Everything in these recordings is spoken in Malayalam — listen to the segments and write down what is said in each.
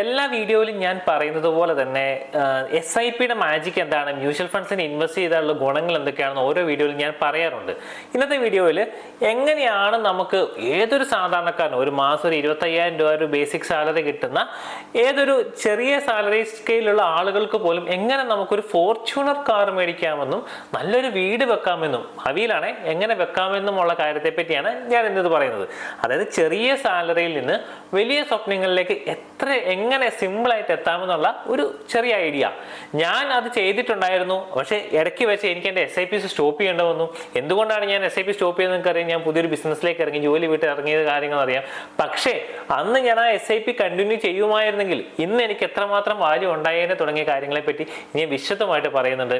എല്ലാ വീഡിയോയിലും ഞാൻ പറയുന്നത് പോലെ തന്നെ എസ് ഐ പിയുടെ മാജിക് എന്താണ്? മ്യൂച്വൽ ഫണ്ട്സിന് ഇൻവെസ്റ്റ് ചെയ്താലുള്ള ഗുണങ്ങൾ എന്തൊക്കെയാണെന്ന് ഓരോ വീഡിയോയിലും ഞാൻ പറയാറുണ്ട്. ഇന്നത്തെ വീഡിയോയിൽ എങ്ങനെയാണ് നമുക്ക് ഏതൊരു സാധാരണക്കാരനും ഒരു മാസം ഒരു ഇരുപത്തയ്യായിരം രൂപ ഒരു ബേസിക് സാലറി കിട്ടുന്ന ഏതൊരു ചെറിയ സാലറി സ്കെയിലുള്ള ആളുകൾക്ക് പോലും എങ്ങനെ നമുക്കൊരു ഫോർച്യൂണർ കാർ മേടിക്കാമെന്നും നല്ലൊരു വീട് വെക്കാമെന്നും ഭാവിയിലാണ് എങ്ങനെ വെക്കാമെന്നുമുള്ള കാര്യത്തെ പറ്റിയാണ് ഞാൻ ഇന്നത് പറയുന്നത്. അതായത് ചെറിയ സാലറിയിൽ നിന്ന് വലിയ സ്വപ്നങ്ങളിലേക്ക് എത്ര എങ്ങനെ സിമ്പിളായിട്ട് എത്താമെന്നുള്ള ഒരു ചെറിയ ഐഡിയ ഞാൻ അത് ചെയ്തിട്ടുണ്ടായിരുന്നു. പക്ഷേ ഇടയ്ക്ക് വെച്ച് എനിക്ക് എന്റെ എസ് ഐ പി സ്റ്റോപ്പ് ചെയ്യേണ്ടി വന്നു. എന്തുകൊണ്ടാണ് ഞാൻ എസ് ഐ പി സ്റ്റോപ്പ് ചെയ്തത് നിങ്ങൾക്കറിയാം ഞാൻ പുതിയൊരു ബിസിനസ്സിലേക്ക് ഇറങ്ങി ജോലി വീട്ടിൽ ഇറങ്ങിയത് കാര്യങ്ങൾ അറിയാം. പക്ഷേ അന്ന് ഞാൻ ആ എസ് ഐ പി കണ്ടിന്യൂ ചെയ്യുമായിരുന്നെങ്കിൽ ഇന്ന് എനിക്ക് എത്രമാത്രം വാല്യൂ ഉണ്ടായേനെ തുടങ്ങിയ കാര്യങ്ങളെ പറ്റി ഞാൻ വിശദമായിട്ട് പറയുന്നുണ്ട്.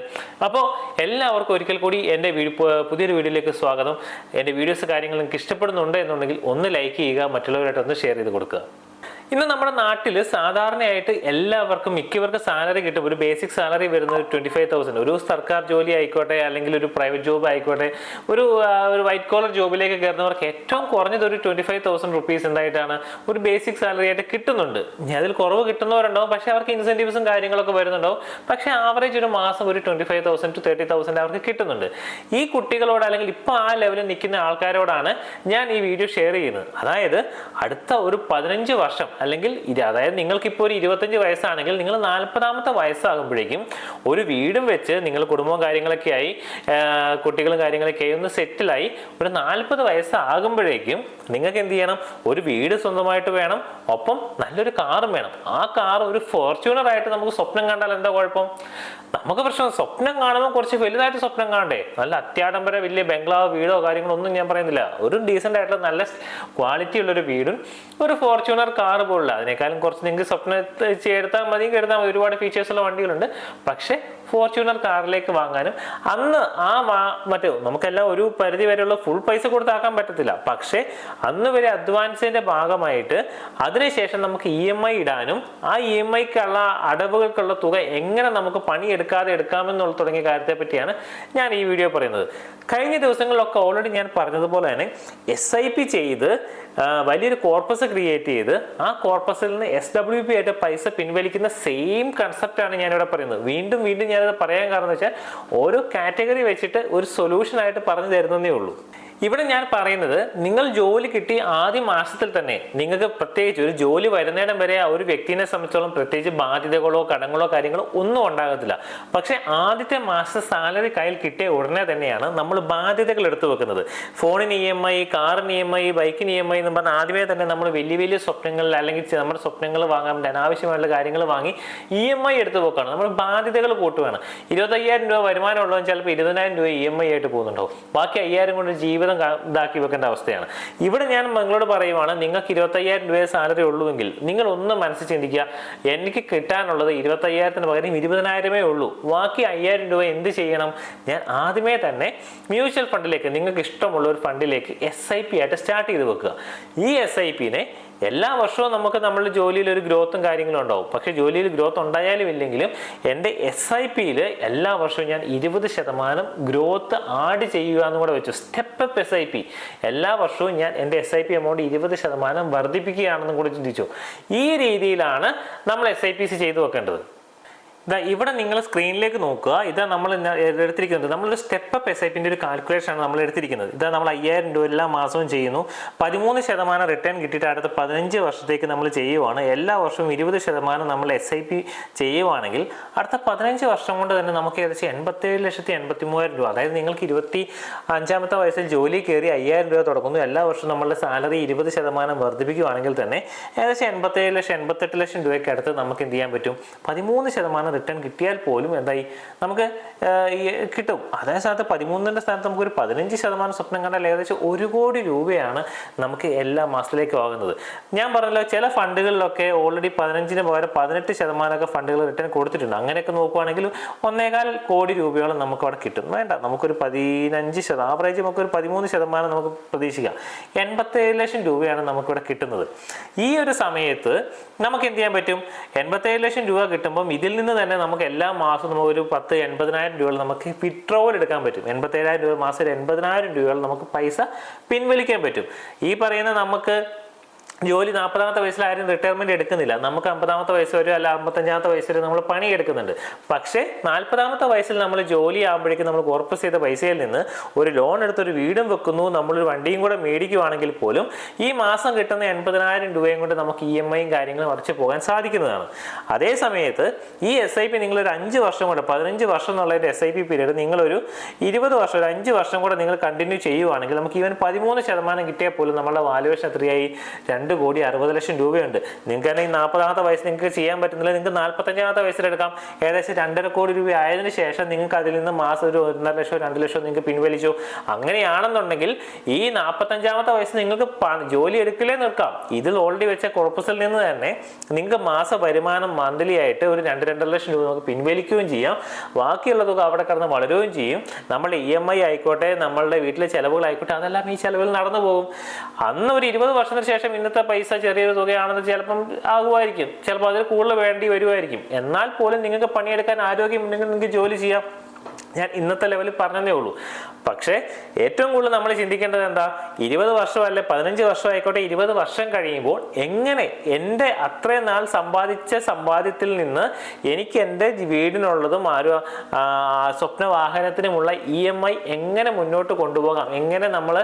അപ്പോൾ എല്ലാവർക്കും ഒരിക്കൽ കൂടി എന്റെ പുതിയൊരു വീഡിയോയിലേക്ക് സ്വാഗതം. എന്റെ വീഡിയോസ് കാര്യങ്ങൾ നിങ്ങൾക്ക് ഇഷ്ടപ്പെടുന്നുണ്ട് എന്നുണ്ടെങ്കിൽ ഒന്ന് ലൈക്ക് ചെയ്യുക മറ്റുള്ളവരായിട്ട് ഒന്ന് ഷെയർ ചെയ്ത് കൊടുക്കുക. ഇന്ന് നമ്മുടെ നാട്ടിൽ സാധാരണയായിട്ട് എല്ലാവർക്കും മിക്കവർക്കും സാലറി കിട്ടും. ഒരു ബേസിക് സാലറി വരുന്നത് ട്വന്റി ഫൈവ് തൗസൻഡ് ഒരു സർക്കാർ ജോലി ആയിക്കോട്ടെ അല്ലെങ്കിൽ ഒരു പ്രൈവറ്റ് ജോബ് ആയിക്കോട്ടെ ഒരു ഒരു വൈറ്റ് കോളർ ജോബിലേക്ക് കയറുന്നവർക്ക് ഏറ്റവും കുറഞ്ഞത് ഒരു ട്വന്റി ഫൈവ് തൗസൻഡ് റുപ്പീസ് എന്തായിട്ടാണ് ഒരു ബേസിക് സാലറി ആയിട്ട് കിട്ടുന്നുണ്ട്. അതിൽ കുറവ് കിട്ടുന്നവരുണ്ടാവും പക്ഷേ അവർക്ക് ഇൻസെന്റീവ്സും കാര്യങ്ങളൊക്കെ വരുന്നുണ്ടാവും. പക്ഷേ ആവറേജ് ഒരു മാസം ഒരു twenty five thousand to thirty thousand അവർക്ക് കിട്ടുന്നുണ്ട്. ഈ കുട്ടികളോട് അല്ലെങ്കിൽ ഇപ്പോൾ ആ ലെവലിൽ നിൽക്കുന്ന ആൾക്കാരോടാണ് ഞാൻ ഈ വീഡിയോ ഷെയർ ചെയ്യുന്നത്. അതായത് അടുത്ത ഒരു പതിനഞ്ച് വർഷം അല്ലെങ്കിൽ ഇത് അതായത് നിങ്ങൾക്കിപ്പോൾ ഒരു ഇരുപത്തഞ്ച് വയസ്സാണെങ്കിൽ നിങ്ങൾ നാൽപ്പതാമത്തെ വയസ്സാകുമ്പോഴേക്കും ഒരു വീടും വെച്ച് നിങ്ങൾ കുടുംബവും കാര്യങ്ങളൊക്കെ ആയി കുട്ടികളും കാര്യങ്ങളൊക്കെ ആയി ഒന്ന് സെറ്റിലായി ഒരു നാൽപ്പത് വയസ്സാകുമ്പോഴേക്കും നിങ്ങൾക്ക് എന്ത് ചെയ്യണം? ഒരു വീട് സ്വന്തമായിട്ട് വേണം ഒപ്പം നല്ലൊരു കാറും വേണം. ആ കാർ ഒരു ഫോർച്യൂണർ ആയിട്ട് നമുക്ക് സ്വപ്നം കണ്ടാൽ എന്താ കുഴപ്പം? നമുക്ക് പ്രശ്നം സ്വപ്നം കാണുമ്പോൾ കുറച്ച് വലുതായിട്ട് സ്വപ്നം കാണണ്ടേ? നല്ല അത്യാഡംബര വലിയ ബംഗ്ലാവ് വീടോ കാര്യങ്ങളോ ഒന്നും ഞാൻ പറയുന്നില്ല. ഒരു ഡീസന്റ് ആയിട്ടുള്ള നല്ല ക്വാളിറ്റി ഉള്ളൊരു വീടും ഒരു ഫോർച്യൂണർ കാർ പോലുള്ള അതിനേക്കാളും കുറച്ച് നിങ്ങൾക്ക് സ്വപ്ന എടുത്താൽ മതി എടുത്താൽ മതി. ഒരുപാട് ഫീച്ചേഴ്സ് ഉള്ള വണ്ടികളുണ്ട്. പക്ഷേ ഫോർച്യൂണർ കാറിലേക്ക് വാങ്ങാനും അന്ന് ആ വാ മറ്റേ നമുക്കെല്ലാം ഒരു പരിധി വരെയുള്ള ഫുൾ പൈസ കൊടുത്താക്കാൻ പറ്റത്തില്ല. പക്ഷേ അന്ന് വരെ അഡ്വാൻസിന്റെ ഭാഗമായിട്ട് അതിനുശേഷം നമുക്ക് ഇ എം ഐ ഇടാനും ആ ഇ എം ഐക്കുള്ള അടവുകൾക്കുള്ള തുക എങ്ങനെ നമുക്ക് പണിയെടുക്കാതെ എടുക്കാമെന്നുള്ള തുടങ്ങിയ കാര്യത്തെ പറ്റിയാണ് ഞാൻ ഈ വീഡിയോ പറയുന്നത്. കഴിഞ്ഞ ദിവസങ്ങളിലൊക്കെ ഓൾറെഡി ഞാൻ പറഞ്ഞതുപോലെ തന്നെ എസ് ഐ പി ചെയ്ത് വലിയൊരു കോർപ്പസ് ക്രിയേറ്റ് ചെയ്ത് ആ കോർപ്പസിൽ നിന്ന് എസ് ഡബ്ല്യു പി ആയിട്ട് പൈസ പിൻവലിക്കുന്ന സെയിം കൺസെപ്റ്റ് ആണ് ഞാനിവിടെ പറയുന്നത്. വീണ്ടും വീണ്ടും ഞാനത് പറയാൻ കാരണം വെച്ചാൽ ഓരോ കാറ്റഗറി വെച്ചിട്ട് ഒരു സൊല്യൂഷൻ ആയിട്ട് പറഞ്ഞു തരുന്നതേ ഉള്ളൂ. ഇവിടെ ഞാൻ പറയുന്നത് നിങ്ങൾ ജോലി കിട്ടി ആദ്യ മാസത്തിൽ തന്നെ നിങ്ങൾക്ക് പ്രത്യേകിച്ച് ഒരു ജോലി വരുന്നേടം വരെ ആ ഒരു വ്യക്തിനെ സംബന്ധിച്ചോളം പ്രത്യേകിച്ച് ബാധ്യതകളോ കടങ്ങളോ കാര്യങ്ങളോ ഒന്നും ഉണ്ടാകത്തില്ല. പക്ഷേ ആദ്യത്തെ മാസത്തെ സാലറി കയ്യിൽ കിട്ടിയ ഉടനെ തന്നെയാണ് നമ്മൾ ബാധ്യതകൾ എടുത്തു വെക്കുന്നത്. ഫോണിന് ഇ എം ഐ കാറിന് ഇ എം ഐ ബൈക്കിന് ഇ എം ഐ എന്ന് പറഞ്ഞാൽ ആദ്യമേ തന്നെ നമ്മൾ വലിയ വലിയ സ്വപ്നങ്ങളിൽ അല്ലെങ്കിൽ നമ്മുടെ സ്വപ്നങ്ങൾ വാങ്ങാൻ വേണ്ടി കാര്യങ്ങൾ വാങ്ങി ഇ എം ഐ എടുത്തു വെക്കുകയാണ്. നമ്മൾ ബാധ്യതകൾ കൂട്ടുകയാണ്. ഇരുപത്തയ്യായിരം രൂപ വരുമാനമുള്ളവൻ ചിലപ്പോൾ ഇരുപതിനായിരം രൂപ ഇ എം ഐ ആയിട്ട് പോകുന്നുണ്ടാവും. ബാക്കി അയ്യായിരം കൊണ്ട് ജീവിതം കാ- ഇതാക്കി വെക്കേണ്ട അവസ്ഥയാണ്. ഇവിടെ ഞാൻ നിങ്ങളോട് പറയുവാണ് നിങ്ങൾക്ക് ഇരുപത്തയ്യായിരം രൂപയെ സാലറി ഉള്ളുവെങ്കിൽ നിങ്ങൾ ഒന്ന് മനസ്സിൽ ചിന്തിക്കുക എനിക്ക് കിട്ടാനുള്ളത് ഇരുപത്തയ്യായിരത്തിന് പകരം ഇരുപതിനായിരമേ ഉള്ളൂ. ബാക്കി അയ്യായിരം രൂപ എന്ത് ചെയ്യണം? ഞാൻ ആദ്യമേ തന്നെ മ്യൂച്വൽ ഫണ്ടിലേക്ക് നിങ്ങൾക്ക് ഇഷ്ടമുള്ള ഒരു ഫണ്ടിലേക്ക് എസ് ഐ പി ആയിട്ട് സ്റ്റാർട്ട് ചെയ്ത് വെക്കുക. ഈ എസ് ഐ പിനെ എല്ലാ വർഷവും നമുക്ക് നമ്മുടെ ജോലിയിൽ ഒരു ഗ്രോത്തും കാര്യങ്ങളും ഉണ്ടാവും. പക്ഷെ ജോലിയിൽ ഗ്രോത്ത് ഉണ്ടായാലും ഇല്ലെങ്കിലും എന്റെ എസ് ഐ പിയിൽ എല്ലാ വർഷവും ഞാൻ ഇരുപത് ശതമാനം ഗ്രോത്ത് ആഡ് ചെയ്യുക എന്നും കൂടെ വെച്ചു. Step up S I P എല്ലാ വർഷവും ഞാൻ എന്റെ എസ് ഐ പി എമൗണ്ട് ഇരുപത് ശതമാനം വർദ്ധിപ്പിക്കുകയാണെന്നും കൂടെ ചിന്തിച്ചു. ഈ രീതിയിലാണ് നമ്മൾ എസ് ഐ പി സി ചെയ്തു വെക്കേണ്ടത്. ഇതാ ഇവിടെ നിങ്ങൾ സ്ക്രീനിലേക്ക് നോക്കുക. ഇതാ നമ്മൾ എടുത്തിരിക്കുന്നത്. നമ്മളൊരു സ്റ്റെപ്പ് അപ്പ് എസ് ഐ പിന്റെ ഒരു കാൽക്കുലേഷൻ ആണ് നമ്മൾ എടുത്തിരിക്കുന്നത്. ഇതാ നമ്മൾ അയ്യായിരം രൂപ എല്ലാ മാസവും ചെയ്യുന്നു. പതിമൂന്ന് ശതമാനം റിട്ടേൺ കിട്ടിയിട്ട് അടുത്ത പതിനഞ്ച് വർഷത്തേക്ക് നമ്മൾ ചെയ്യുവാണ്. എല്ലാ വർഷവും ഇരുപത് ശതമാനം നമ്മൾ എസ് ഐ പി ചെയ്യുവാണെങ്കിൽ അടുത്ത പതിനഞ്ച് വർഷം കൊണ്ട് തന്നെ നമുക്ക് ഏകദേശം എൺപത്തേഴ് ലക്ഷത്തി എൺപത്തി മൂവായിരം രൂപ. അതായത് നിങ്ങൾക്ക് ഇരുപത്തി അഞ്ചാമത്തെ വയസ്സിൽ ജോലി കയറി അയ്യായിരം രൂപ തുടങ്ങുന്നു. എല്ലാ വർഷവും നമ്മളുടെ സാലറി ഇരുപത് ശതമാനം വർദ്ധിപ്പിക്കുവാണെങ്കിൽ തന്നെ ഏകദേശം എൺപത്തേഴ് ലക്ഷം എൺപത്തെട്ട് ലക്ഷം രൂപയ്ക്ക് അടുത്ത് നമുക്ക് എന്ത് ചെയ്യാൻ പറ്റും? പതിമൂന്ന് ശതമാനം റിട്ടേൺ കിട്ടിയാൽ പോലും എന്തായി? നമുക്ക് കിട്ടും. അതേ സ്ഥാനത്ത് പതിമൂന്നിന്റെ സ്ഥാനത്ത് നമുക്കൊരു പതിനഞ്ച് ശതമാനം സ്വപ്നം കണ്ടാൽ ഏകദേശം ഒരു കോടി രൂപയാണ് നമുക്ക് എല്ലാ മാസത്തിലേക്കും ആകുന്നത്. ഞാൻ പറഞ്ഞല്ലോ ചില ഫണ്ടുകളിലൊക്കെ ഓൾറെഡി പതിനഞ്ചിന് പകരം പതിനെട്ട് ശതമാനമൊക്കെ ഫണ്ടുകൾ റിട്ടേൺ കൊടുത്തിട്ടുണ്ട്. അങ്ങനെയൊക്കെ നോക്കുവാണെങ്കിൽ ഒന്നേകാൽ കോടി രൂപയോളം നമുക്ക് അവിടെ കിട്ടും. വേണ്ട നമുക്കൊരു പതിനഞ്ച് ശതമാനം ആവറേജ് നമുക്കൊരു പതിമൂന്ന് ശതമാനം നമുക്ക് പ്രതീക്ഷിക്കാം. എൺപത്തേഴ് ലക്ഷം രൂപയാണ് നമുക്കിവിടെ കിട്ടുന്നത്. ഈ ഒരു സമയത്ത് നമുക്ക് എന്ത് ചെയ്യാൻ പറ്റും? എൺപത്തേഴ് ലക്ഷം രൂപ കിട്ടുമ്പം ഇതിൽ നിന്ന് തന്നെ നമുക്ക് എല്ലാ മാസവും നമുക്ക് ഒരു പത്ത് എൺപതിനായിരം രൂപകൾ നമുക്ക് വിഡ്രോവൽ എടുക്കാൻ പറ്റും. എൺപത്തേഴായിരം രൂപ മാസം ഒരു എൺപതിനായിരം രൂപകൾ നമുക്ക് പൈസ പിൻവലിക്കാൻ പറ്റും. ഈ പറയുന്ന നമുക്ക് ജോലി നാൽപ്പതാമത്തെ വയസ്സിൽ ആരും റിട്ടയർമെന്റ് എടുക്കുന്നില്ല. നമുക്ക് അമ്പതാമത്തെ വയസ്സ് വരെ അല്ല അമ്പത്തഞ്ചാമത്തെ വയസ്സ് വരെ നമ്മൾ പണി എടുക്കുന്നുണ്ട് പക്ഷേ നാൽപ്പതാമത്തെ വയസ്സിൽ നമ്മൾ ജോലി ആകുമ്പോഴേക്കും നമ്മൾ കോർപ്പസ് ചെയ്ത പൈസയിൽ നിന്ന് ഒരു ലോൺ എടുത്ത് ഒരു വീടും വെക്കുന്നു. നമ്മളൊരു വണ്ടിയും കൂടെ മേടിക്കുവാണെങ്കിൽ പോലും ഈ മാസം കിട്ടുന്ന എൺപതിനായിരം രൂപയും കൊണ്ട് നമുക്ക് ഇ എം ഐയും കാര്യങ്ങളും അടച്ചു പോകാൻ സാധിക്കുന്നതാണ്. അതേ സമയത്ത് ഈ എസ് ഐ പി നിങ്ങളൊരു അഞ്ച് വർഷം കൂടെ പതിനഞ്ച് വർഷം എന്നുള്ളതിന്റെ എസ് ഐ പി പീരീഡ് നിങ്ങളൊരു ഇരുപത് വർഷം ഒരു അഞ്ച് വർഷം കൂടെ നിങ്ങൾ കണ്ടിന്യൂ ചെയ്യുവാണെങ്കിൽ നമുക്ക് ഈവൻ പതിമൂന്ന് ശതമാനം കിട്ടിയാൽ പോലും നമ്മുടെ വാലുവേഷൻ എത്രയായി? രണ്ട് കോടി അറുപത് ലക്ഷം രൂപയുണ്ട്. നിങ്ങൾക്ക് തന്നെ ഈ നാൽപ്പതാമത്തെ വയസ്സിൽ നിങ്ങൾക്ക് ചെയ്യാൻ പറ്റുന്നില്ല. നിങ്ങൾക്ക് നാൽപ്പത്തഞ്ചാമത്തെ വയസ്സിലെടുക്കാം. ഏകദേശം രണ്ടര കോടി രൂപ ആയതിനു ശേഷം നിങ്ങൾക്ക് അതിൽ നിന്ന് മാസം ഒരു ഒന്നര ലക്ഷം രണ്ട് ലക്ഷം നിങ്ങൾക്ക് പിൻവലിച്ചു. അങ്ങനെയാണെന്നുണ്ടെങ്കിൽ ഈ നാൽപ്പത്തഞ്ചാമത്തെ വയസ്സ് നിങ്ങൾക്ക് ജോലി എടുക്കലേ നിൽക്കാം. ഇതിൽ ഓൾറെഡി വെച്ച കോർപ്പസിൽ നിന്ന് തന്നെ നിങ്ങൾക്ക് മാസ വരുമാനം മന്ത്ലി ആയിട്ട് ഒരു രണ്ട് രണ്ടര ലക്ഷം രൂപ നമുക്ക് പിൻവലിക്കുകയും ചെയ്യാം. ബാക്കിയുള്ള തുക അവിടെ കിടന്ന് വളരുകയും ചെയ്യും. നമ്മുടെ ഇ എം ഐ ആയിക്കോട്ടെ നമ്മളുടെ വീട്ടിലെ ചിലവുകളായിക്കോട്ടെ അതെല്ലാം ഈ ചിലവിൽ നടന്നു പോകും. അന്ന് ഒരു ഇരുപത് വർഷത്തിന് ശേഷം ഇന്നത്തെ പൈസ ചെറിയൊരു തുകയാണെന്ന് ചിലപ്പം ആകുമായിരിക്കും. ചിലപ്പോൾ അതിൽ കൂടുതൽ വേണ്ടി വരുമായിരിക്കും. എന്നാൽ പോലും നിങ്ങൾക്ക് പണിയെടുക്കാൻ ആരോഗ്യമുണ്ടെങ്കിൽ നിങ്ങൾക്ക് ജോലി ചെയ്യാം. ഞാൻ ഇന്നത്തെ ലെവലിൽ പറഞ്ഞതേ ഉള്ളൂ. പക്ഷേ ഏറ്റവും കൂടുതൽ നമ്മൾ ചിന്തിക്കേണ്ടത് എന്താ? ഇരുപത് വർഷം അല്ലെ പതിനഞ്ച് വർഷം ആയിക്കോട്ടെ ഇരുപത് വർഷം കഴിയുമ്പോൾ എങ്ങനെ എന്റെ അത്രയും നാൾ സമ്പാദിച്ച സമ്പാദ്യത്തിൽ നിന്ന് എനിക്ക് എന്റെ വീടിനുള്ളതും ആരും സ്വപ്ന വാഹനത്തിനുമുള്ള ഇ എം ഐ എങ്ങനെ മുന്നോട്ട് കൊണ്ടുപോകാം? എങ്ങനെ നമ്മൾ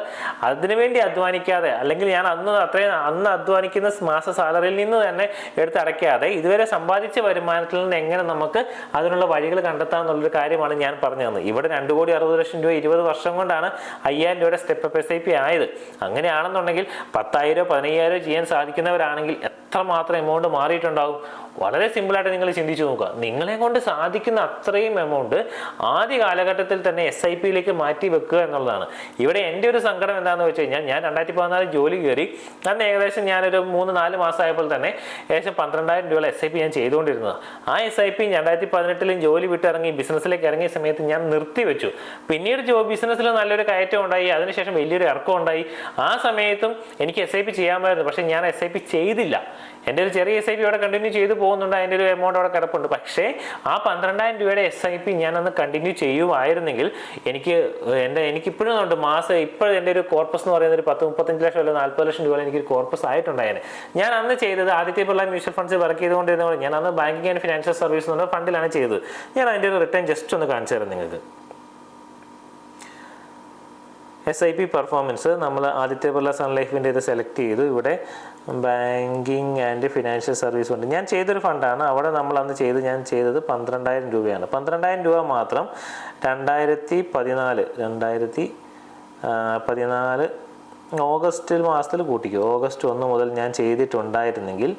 അതിനുവേണ്ടി അധ്വാനിക്കാതെ അല്ലെങ്കിൽ ഞാൻ അന്ന് അത്രയും അന്ന് അധ്വാനിക്കുന്ന മാസ സാലറിയിൽ നിന്ന് തന്നെ എടുത്തടയ്ക്കാതെ ഇതുവരെ സമ്പാദിച്ച വരുമാനത്തിൽ നിന്ന് എങ്ങനെ നമുക്ക് അതിനുള്ള വഴികൾ കണ്ടെത്താം എന്നുള്ളൊരു കാര്യമാണ് ഞാൻ പറഞ്ഞു തന്നത്. ഇവിടെ രണ്ട് കോടി അറുപത് ലക്ഷം രൂപ ഇരുപത് വർഷം കൊണ്ടാണ് അയ്യായിരം രൂപയുടെ step up S I P ആയത്. അങ്ങനെയാണെന്നുണ്ടെങ്കിൽ പത്തായിരോ പതിനയ്യായിരോ ചെയ്യാൻ സാധിക്കുന്നവരാണെങ്കിൽ എത്രമാത്രം എമൗണ്ട് മാറിയിട്ടുണ്ടാകും വളരെ സിമ്പിളായിട്ട് നിങ്ങൾ ചിന്തിച്ചു നോക്കുക. നിങ്ങളെ കൊണ്ട് സാധിക്കുന്ന അത്രയും എമൗണ്ട് ആദ്യ കാലഘട്ടത്തിൽ തന്നെ എസ് ഐ പിയിലേക്ക് മാറ്റി വെക്കുക എന്നുള്ളതാണ്. ഇവിടെ എന്റെ ഒരു സങ്കടം എന്താണെന്ന് വെച്ച് കഴിഞ്ഞാൽ ഞാൻ രണ്ടായിരത്തി പതിനാല് ജോലി കയറി. അന്ന് ഏകദേശം ഞാനൊരു മൂന്ന് നാല് മാസമായപ്പോൾ തന്നെ ഏകദേശം പന്ത്രണ്ടായിരം രൂപ എസ് ഐ പി ഞാൻ ചെയ്തുകൊണ്ടിരുന്നത്. ആ എസ് ഐ പി രണ്ടായിരത്തി പതിനെട്ടിലും ജോലി വിട്ടിറങ്ങി ബിസിനസ്സിലേക്ക് ഇറങ്ങിയ സമയത്ത് ഞാൻ നിർത്തിവെച്ചു പിന്നീട് ജോ ബിസിനസ്സിൽ നല്ലൊരു കയറ്റം ഉണ്ടായി. അതിനുശേഷം വലിയൊരു ഇറക്കം ഉണ്ടായി. ആ സമയത്തും എനിക്ക് എസ് ഐ പി ചെയ്യാമായിരുന്നു പക്ഷേ ഞാൻ എസ് ഐ പി ചെയ്തില്ല. എന്റെ ഒരു ചെറിയ എസ് ഐ പി അവിടെ കണ്ടിന്യൂ ചെയ്തു പോകുന്നുണ്ട്. അതിന്റെ ഒരു എമൗണ്ട് അവിടെ കിടപ്പുണ്ട്. പക്ഷേ ആ പന്ത്രണ്ടായിരം രൂപയുടെ എസ് ഐ പി ഞാൻ അന്ന് കണ്ടിന്യൂ ചെയ്യുമായിരുന്നെങ്കിൽ എനിക്ക് എന്റെ എനിക്കിപ്പോഴും ഉണ്ട് മാസം ഇപ്പോഴും എന്റെ ഒരു കോർപ്പസ് എന്ന് പറയുന്ന ഒരു പത്ത് മുപ്പത്തഞ്ച് ലക്ഷം അല്ലെങ്കിൽ നാൽപ്പത് ലക്ഷം രൂപ എനിക്ക് കോർപ്പസ് ആയിട്ടുണ്ടായേനെ. ഞാൻ അന്ന് ചെയ്തത് ആദ്യത്തെ പിള്ള മ്യൂച്വൽ ഫണ്ട്സ് വർക്ക് ചെയ്തുകൊണ്ടിരുന്നപ്പോൾ ഞാൻ അന്ന് ബാങ്കിങ് ആൻഡ് ഫിനാൻഷ്യൽ സർവീസ് എന്ന് പറഞ്ഞ ഫണ്ടിലാണ് ചെയ്തത്. ഞാൻ അതിന്റെ ഒരു റിട്ടേൺ ജസ്റ്റ് ഒന്ന് കാണിച്ചു തരാം നിങ്ങൾക്ക്. എസ് ഐ പി പെർഫോമൻസ് നമ്മൾ ആദിത്യ ബിർള സൺ ലൈഫിന്റെ ഇത് സെലക്ട് ചെയ്തു. ഇവിടെ ബാങ്കിങ് ആൻഡ് ഫിനാൻഷ്യൽ സർവീസ് ഉണ്ട്. ഞാൻ ചെയ്തൊരു ഫണ്ടാണ് അവിടെ നമ്മൾ അന്ന് ചെയ്ത് ഞാൻ ചെയ്തത് പന്ത്രണ്ടായിരം രൂപയാണ്. പന്ത്രണ്ടായിരം രൂപ മാത്രം രണ്ടായിരത്തി പതിനാല് രണ്ടായിരത്തി പതിനാല് ഓഗസ്റ്റിൽ മാസത്തിൽ കൂട്ടിക്കും. ഓഗസ്റ്റ് ഒന്ന് മുതൽ ഞാൻ ചെയ്തിട്ടുണ്ടായിരുന്നെങ്കിൽ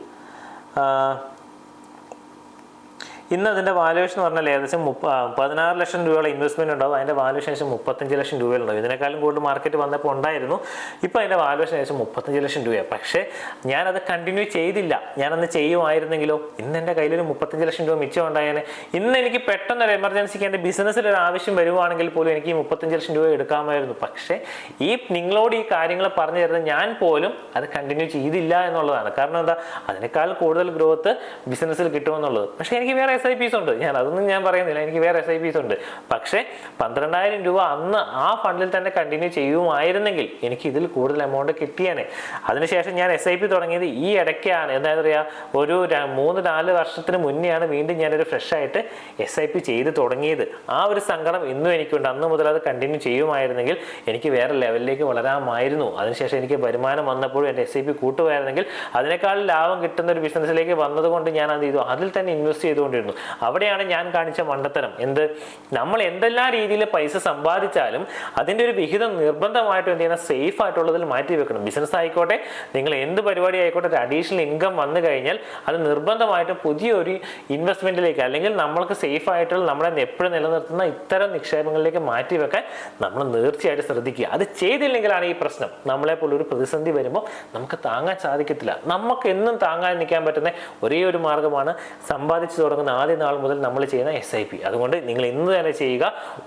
ഇന്ന് അതിന്റെ വാല്യുവേഷൻ എന്ന് പറഞ്ഞാൽ ഏകദേശം മുപ്പ പതിനാറ് ലക്ഷം രൂപയുള്ള ഇൻവെസ്റ്റ്മെന്റ് ഉണ്ടാവും. അതിന്റെ വാല്യുവേഷൻ ഏകദേശം മുപ്പത്തഞ്ച് ലക്ഷം രൂപയിലുണ്ടാവും. ഇതിനേക്കാളും കൂടുതൽ മാർക്കറ്റ് വന്നപ്പോൾ ഉണ്ടായിരുന്നു. ഇപ്പോൾ അതിന്റെ വാല്യുവേഷൻ ഏകദേശം മുപ്പത്തഞ്ച് ലക്ഷം രൂപയാണ്. പക്ഷേ ഞാനത് കണ്ടിന്യൂ ചെയ്തില്ല. ഞാനന്ന് ചെയ്യുമായിരുന്നെങ്കിലോ? ഇന്ന് എന്റെ കയ്യിലൊരു മുപ്പത്തഞ്ച് ലക്ഷം രൂപ മിച്ചം ഉണ്ടായേനെ. ഇന്ന് എനിക്ക് പെട്ടെന്ന് ഒരു എമർജൻസിക്ക് എന്റെ ബിസിനസ്സിൽ ഒരു ആവശ്യം വരുവാണെങ്കിൽ പോലും എനിക്ക് ഈ മുപ്പത്തഞ്ച് ലക്ഷം രൂപ എടുക്കാമായിരുന്നു. പക്ഷേ ഈ നിങ്ങളോട് ഈ കാര്യങ്ങൾ പറഞ്ഞു തരുന്നത് ഞാൻ പോലും അത് കണ്ടിന്യൂ ചെയ്തില്ല എന്നുള്ളതാണ്. കാരണം എന്താ? അതിനേക്കാൾ കൂടുതൽ ഗ്രോത്ത് ബിസിനസ്സിൽ കിട്ടുമെന്നുള്ളത്. പക്ഷേ എനിക്ക് വേറെ എസ് ഐ പീസ് ഉണ്ട്. ഞാൻ അതൊന്നും ഞാൻ പറയുന്നില്ല. എനിക്ക് വേറെ എസ് ഐ പീസ് ഉണ്ട്. പക്ഷേ പന്ത്രണ്ടായിരം രൂപ അന്ന് ആ ഫണ്ടിൽ തന്നെ കണ്ടിന്യൂ ചെയ്യുമായിരുന്നെങ്കിൽ എനിക്ക് ഇതിൽ കൂടുതൽ എമൗണ്ട് കിട്ടിയേനെ. അതിനുശേഷം ഞാൻ എസ് ഐ പി തുടങ്ങിയത് ഈ ഇടയ്ക്കാണ്. എന്താ പറയുക ഒരു മൂന്ന് നാല് വർഷത്തിന് മുന്നെയാണ് വീണ്ടും ഞാനൊരു ഫ്രഷ് ആയിട്ട് എസ് ഐ പി ചെയ്ത് തുടങ്ങിയത്. ആ ഒരു സങ്കടം ഇന്നും എനിക്കുണ്ട്. അന്ന് മുതൽ അത് കണ്ടിന്യൂ ചെയ്യുമായിരുന്നെങ്കിൽ എനിക്ക് വേറെ ലെവലിലേക്ക് വളരാമായിരുന്നു. അതിനുശേഷം എനിക്ക് വരുമാനം വന്നപ്പോഴും എന്റെ എസ് ഐ പി കൂട്ടുമായിരുന്നെങ്കിൽ അതിനേക്കാൾ ലാഭം കിട്ടുന്ന ഒരു ബിസിനസ്സിലേക്ക് വന്നതുകൊണ്ട് ഞാൻ അത് ചെയ്തു. അതിൽ തന്നെ ഇൻവെസ്റ്റ് ചെയ്തുകൊണ്ടിരുന്നു. അവിടെയാണ് ഞാൻ കാണിച്ച മണ്ടത്തരം. എന്ത്? നമ്മൾ എന്തെല്ലാം രീതിയിൽ പൈസ സമ്പാദിച്ചാലും അതിന്റെ ഒരു വിഹിതം നിർബന്ധമായിട്ടും എന്ത് ചെയ്യണം? സേഫ് ആയിട്ടുള്ളതിൽ മാറ്റി വെക്കണം. ബിസിനസ് ആയിക്കോട്ടെ നിങ്ങൾ എന്ത് പരിപാടി ആയിക്കോട്ടെ ഒരു അഡീഷണൽ ഇൻകം വന്നു കഴിഞ്ഞാൽ അത് നിർബന്ധമായിട്ടും പുതിയൊരു ഇൻവെസ്റ്റ്മെന്റിലേക്ക് അല്ലെങ്കിൽ നമ്മൾക്ക് സേഫ് ആയിട്ടുള്ള നമ്മളെ എപ്പോഴും നിലനിർത്തുന്ന ഇത്തരം നിക്ഷേപങ്ങളിലേക്ക് മാറ്റി വെക്കാൻ നമ്മൾ തീർച്ചയായിട്ടും ശ്രദ്ധിക്കുക. അത് ചെയ്തില്ലെങ്കിലാണ് ഈ പ്രശ്നം. നമ്മളെ പോലെ ഒരു പ്രതിസന്ധി വരുമ്പോൾ നമുക്ക് താങ്ങാൻ സാധിക്കത്തില്ല. നമുക്ക് എന്നും താങ്ങാൻ നിൽക്കാൻ പറ്റുന്ന ഒരേ ഒരു മാർഗമാണ് സമ്പാദിച്ചു തുടങ്ങുന്ന ആദ്യ നാൾ മുതൽ നമ്മൾ ചെയ്യുന്ന എസ് ഐ പി അതുകൊണ്ട് നിങ്ങൾ ഇന്ന് തന്നെ ചെയ്യുക.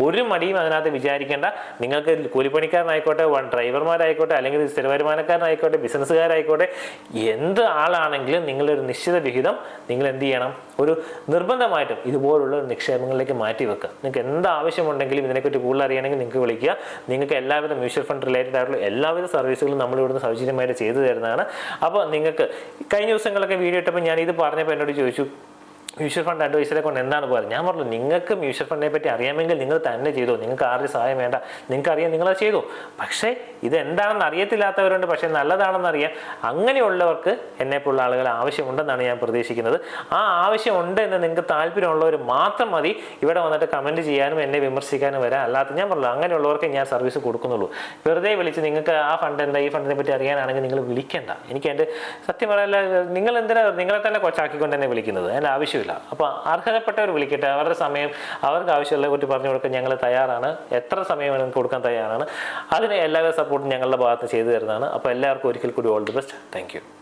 ഒരു മടിയും അതിനകത്ത് വിചാരിക്കേണ്ട. നിങ്ങൾക്ക് കൂലിപ്പണിക്കാരനായിക്കോട്ടെ വൺ ഡ്രൈവർമാരായിക്കോട്ടെ അല്ലെങ്കിൽ സ്ഥിര വരുമാനക്കാരനായിക്കോട്ടെ ബിസിനസ്സുകാരായിക്കോട്ടെ എന്ത് ആളാണെങ്കിലും നിങ്ങളൊരു നിശ്ചിത വിഹിതം നിങ്ങൾ എന്ത് ചെയ്യണം? ഒരു നിർബന്ധമായിട്ടും ഇതുപോലുള്ള നിക്ഷേപങ്ങളിലേക്ക് മാറ്റി വെക്കുക. നിങ്ങൾക്ക് എന്ത് ആവശ്യമുണ്ടെങ്കിലും ഇതിനെപ്പറ്റി കൂടുതൽ അറിയണമെങ്കിൽ നിങ്ങൾക്ക് വിളിക്കുക. നിങ്ങൾക്ക് എല്ലാവിധ മ്യൂച്വൽ ഫണ്ട് റിലേറ്റഡ് ആയിട്ടുള്ള എല്ലാവിധ സർവീസുകളും നമ്മൾ ഇവിടുന്ന് സൗജന്യമായിട്ട് ചെയ്തു തരുന്നതാണ്. അപ്പോൾ നിങ്ങൾക്ക് കഴിഞ്ഞ ദിവസങ്ങളൊക്കെ വീഡിയോ ഇട്ടപ്പോൾ ഞാൻ ഇത് പറഞ്ഞപ്പോൾ എന്നോട് ചോദിച്ചു മ്യൂച്വൽ ഫണ്ട് അഡ്വൈസറെ കൊണ്ട് എന്താണ് പറയുന്നത് ഞാൻ പറഞ്ഞു നിങ്ങൾക്ക് മ്യൂച്വൽ ഫണ്ടിനെ പറ്റി അറിയാമെങ്കിൽ നിങ്ങൾ തന്നെ ചെയ്തോ. നിങ്ങൾക്ക് ആരുടെ സഹായം വേണ്ട. നിങ്ങൾക്ക് അറിയാം നിങ്ങളത് ചെയ്തു. പക്ഷേ ഇത് എന്താണെന്ന് അറിയത്തില്ലാത്തവരുണ്ട്. പക്ഷേ നല്ലതാണെന്ന് അറിയാം അങ്ങനെയുള്ളവർക്ക് എന്നെപ്പോലുള്ള ആളുകൾ ആവശ്യമുണ്ടെന്നാണ് ഞാൻ പ്രതീക്ഷിക്കുന്നത്. ആ ആവശ്യമുണ്ട് എന്ന് നിങ്ങൾക്ക് താല്പര്യമുള്ളവർ മാത്രം മതി. ഇവിടെ വന്നിട്ട് കമന്റ് ചെയ്യാനും എന്നെ വിമർശിക്കാനും വരാം. അല്ലാത്ത ഞാൻ പറഞ്ഞു അങ്ങനെയുള്ളവർക്ക് ഞാൻ സർവീസ് കൊടുക്കുന്നുള്ളൂ. വെറുതെ വിളിച്ച് നിങ്ങൾക്ക് ആ ഫണ്ട് എന്താ ഈ ഫണ്ടിനെ പറ്റി അറിയാനാണെങ്കിൽ നിങ്ങൾ വിളിക്കേണ്ട. എനിക്ക് എന്റെ സത്യം പറയാനുള്ള നിങ്ങൾ എന്തിനാ നിങ്ങളെ തന്നെ കൊച്ചാക്കിക്കൊണ്ട് തന്നെ വിളിക്കുന്നത്? അതിന്റെ ആവശ്യമില്ല. അപ്പോൾ അർഹതപ്പെട്ടവർ വിളിക്കട്ടെ. അവരുടെ സമയം അവർക്ക് ആവശ്യമുള്ള കുറ്റി പറഞ്ഞു കൊടുക്കാൻ ഞങ്ങൾ തയ്യാറാണ്. എത്ര സമയം വേണമെങ്കിൽ കൊടുക്കാൻ തയ്യാറാണ്. അതിന് എല്ലാവരും സപ്പോർട്ടും ഞങ്ങളുടെ ഭാഗത്ത് ചെയ്തു തരുന്നതാണ്. അപ്പോൾ എല്ലാവർക്കും ഒരിക്കൽ കൂടി ഓൾ ദി ബെസ്റ്റ് താങ്ക്